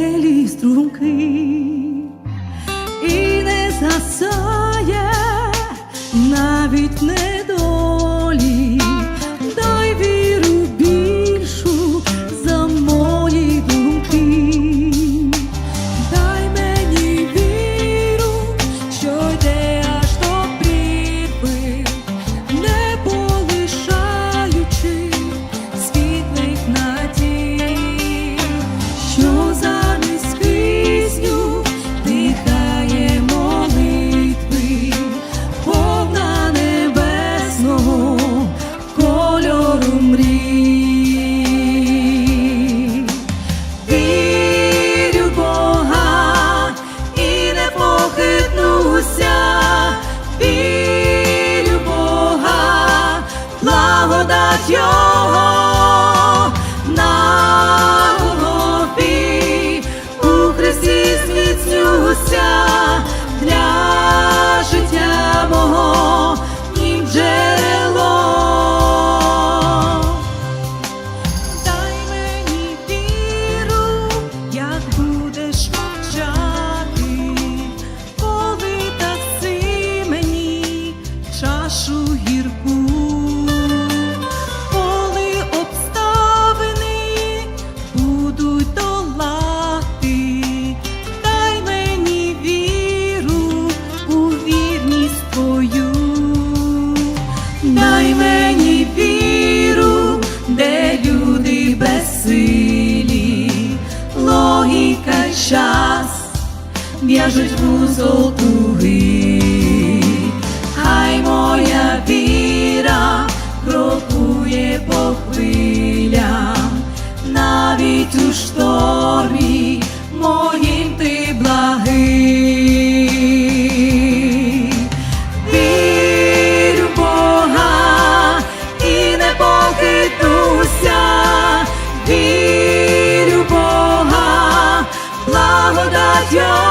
веселі струнки і не засає навіть недолі. Його на голові, у Христі зміцнюся для життя мого і джерело. Дай мені віру, як будеш мовчати, коли даси мені чашу час в'яжуть вузол туги, хай моя віра крокує по хвилям, навіть у штормі 有。